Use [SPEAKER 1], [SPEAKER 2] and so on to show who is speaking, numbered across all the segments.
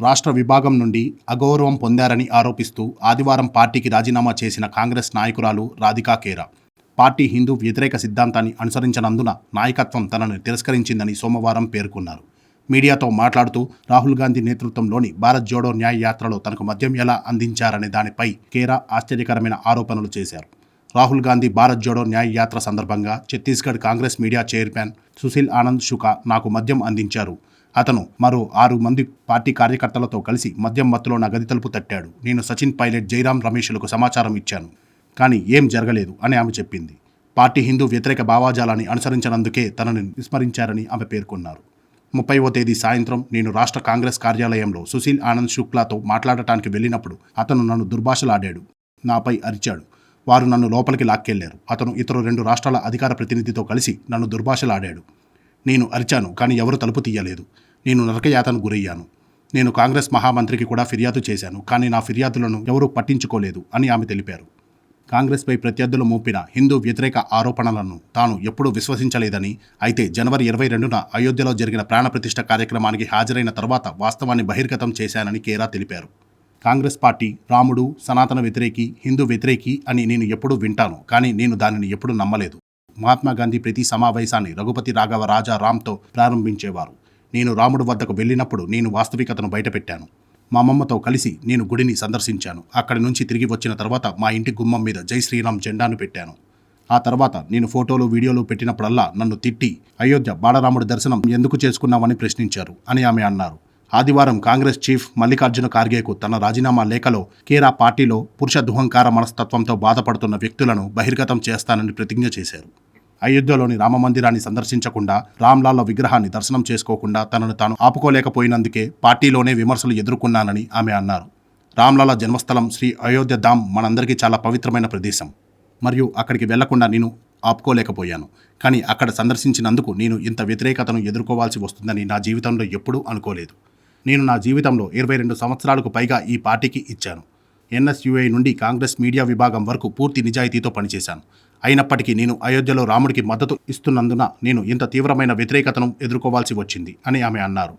[SPEAKER 1] రాష్ట్ర విభాగం నుండి అగౌరవం పొందారని ఆరోపిస్తూ ఆదివారం పార్టీకి రాజీనామా చేసిన కాంగ్రెస్ నాయకురాలు రాధికా కేరా. పార్టీ హిందూ వ్యతిరేక సిద్ధాంతాన్ని అనుసరించనందున నాయకత్వం తనను తిరస్కరించిందని సోమవారం పేర్కొన్నారు. మీడియాతో మాట్లాడుతూ రాహుల్ గాంధీ నేతృత్వంలోని భారత్ జోడో న్యాయ యాత్రలో తనకు మద్యం ఎలా అందించారనే దానిపై కేరా ఆశ్చర్యకరమైన ఆరోపణలు చేశారు. రాహుల్ గాంధీ భారత్ జోడో న్యాయ యాత్ర సందర్భంగా Chhattisgarh Congress media chairman Sushil Anand Shukla నాకు మద్యం అందించారు. అతను మరో ఆరు మంది పార్టీ కార్యకర్తలతో కలిసి మద్యం మత్తులో నా గది తలుపు తట్టాడు. నేను సచిన్ పైలట్ జైరాం రమేష్లకు సమాచారం ఇచ్చాను. కానీ ఏం జరగలేదు అని ఆమె చెప్పింది. పార్టీ హిందూ వ్యతిరేక భావాజాలాన్ని అనుసరించినందుకే తనని విస్మరించారని ఆమె పేర్కొన్నారు. ముప్పైవ తేదీ సాయంత్రం నేను రాష్ట్ర కాంగ్రెస్ కార్యాలయంలో సుశీల్ ఆనంద్ శుక్లాతో మాట్లాడటానికి వెళ్ళినప్పుడు అతను నన్ను దుర్భాషలాడాడు. నాపై అరిచాడు. వారు నన్ను లోపలికి లాక్కెళ్ళారు. అతను ఇతరు రెండు రాష్ట్రాల అధికార ప్రతినిధితో కలిసి నన్ను దుర్భాషలాడాడు. నేను అరిచాను కానీ ఎవరు తలుపు తీయలేదు. నేను నరకయాతను గురయ్యాను. నేను కాంగ్రెస్ మహామంత్రికి కూడా ఫిర్యాదు చేశాను కానీ నా ఫిర్యాదులను ఎవరూ పట్టించుకోలేదు అని ఆమె తెలిపారు. కాంగ్రెస్పై ప్రత్యర్థులు మోపిన హిందూ వ్యతిరేక ఆరోపణలను తాను ఎప్పుడూ విశ్వసించలేదని అయితే జనవరి ఇరవై రెండున అయోధ్యలో జరిగిన ప్రాణప్రతిష్ఠ కార్యక్రమానికి హాజరైన తర్వాత వాస్తవాన్ని బహిర్గతం చేశానని కేరా తెలిపారు. కాంగ్రెస్ పార్టీ రాముడు సనాతన వ్యతిరేకి హిందూ వ్యతిరేకి అని నేను ఎప్పుడూ వింటాను. కానీ నేను దానిని ఎప్పుడూ నమ్మలేదు. మహాత్మా గాంధీ ప్రతి సమావేశాన్ని రఘుపతి రాఘవ రాజా రామ్తో ప్రారంభించేవారు. నేను రాముడు వద్దకు వెళ్ళినప్పుడు నేను వాస్తవికతను బయటపెట్టాను. మా అమ్మమ్మతో కలిసి నేను గుడిని సందర్శించాను. అక్కడి నుంచి తిరిగి వచ్చిన తర్వాత మా ఇంటి గుమ్మం మీద జై శ్రీరామ్ జెండాను పెట్టాను. ఆ తర్వాత నేను ఫోటోలు వీడియోలు పెట్టినప్పుడల్లా నన్ను తిట్టి అయోధ్య బాలరాముడి దర్శనం ఎందుకు చేసుకున్నామని ప్రశ్నించారు అని ఆమె అన్నారు. ఆదివారం కాంగ్రెస్ చీఫ్ మల్లికార్జున ఖార్గేకు తన రాజీనామా లేఖలో కేరా పార్టీలో పురుష దుహంకార మనస్తత్వంతో బాధపడుతున్న వ్యక్తులను బహిర్గతం చేస్తానని ప్రతిజ్ఞ చేశారు. అయోధ్యలోని రామమందిరాన్ని సందర్శించకుండా రామ్లాల్ల విగ్రహాన్ని దర్శనం చేసుకోకుండా తనను తాను ఆపుకోలేకపోయినందుకే పార్టీలోనే విమర్శలు ఎదుర్కొన్నానని ఆమె అన్నారు. రామ్లాల జన్మస్థలం శ్రీ అయోధ్య ధామ్ మనందరికీ చాలా పవిత్రమైన ప్రదేశం. మరియు అక్కడికి వెళ్ళకుండా నేను ఆపుకోలేకపోయాను. కానీ అక్కడ సందర్శించినందుకు నేను ఇంత వ్యతిరేకతను ఎదుర్కోవాల్సి వస్తుందని నా జీవితంలో ఎప్పుడూ అనుకోలేదు. నేను నా జీవితంలో ఇరవై రెండు సంవత్సరాలకు పైగా ఈ పార్టీకి ఇచ్చాను. ఎన్ఎస్యుఐ నుండి కాంగ్రెస్ మీడియా విభాగం వరకు పూర్తి నిజాయితీతో పనిచేశాను. అయినప్పటికీ నేను అయోధ్యలో రాముడికి మద్దతు ఇస్తున్నందున నేను ఇంత తీవ్రమైన వ్యతిరేకతను ఎదుర్కోవాల్సి వచ్చింది అని ఆమె అన్నారు.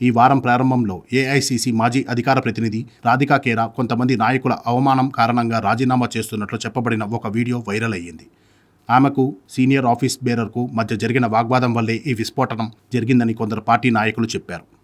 [SPEAKER 1] ఈ వారం ప్రారంభంలో ఏఐసీసీ మాజీ అధికార ప్రతినిధి రాధికా కేరా కొంతమంది నాయకుల అవమానం కారణంగా రాజీనామా చేస్తున్నట్లు చెప్పబడిన ఒక వీడియో వైరల్ అయ్యింది. ఆమెకు సీనియర్ ఆఫీస్ బేరర్కు మధ్య జరిగిన వాగ్వాదం వల్లే ఈ విస్ఫోటనం జరిగిందని కొందరు పార్టీ నాయకులు చెప్పారు.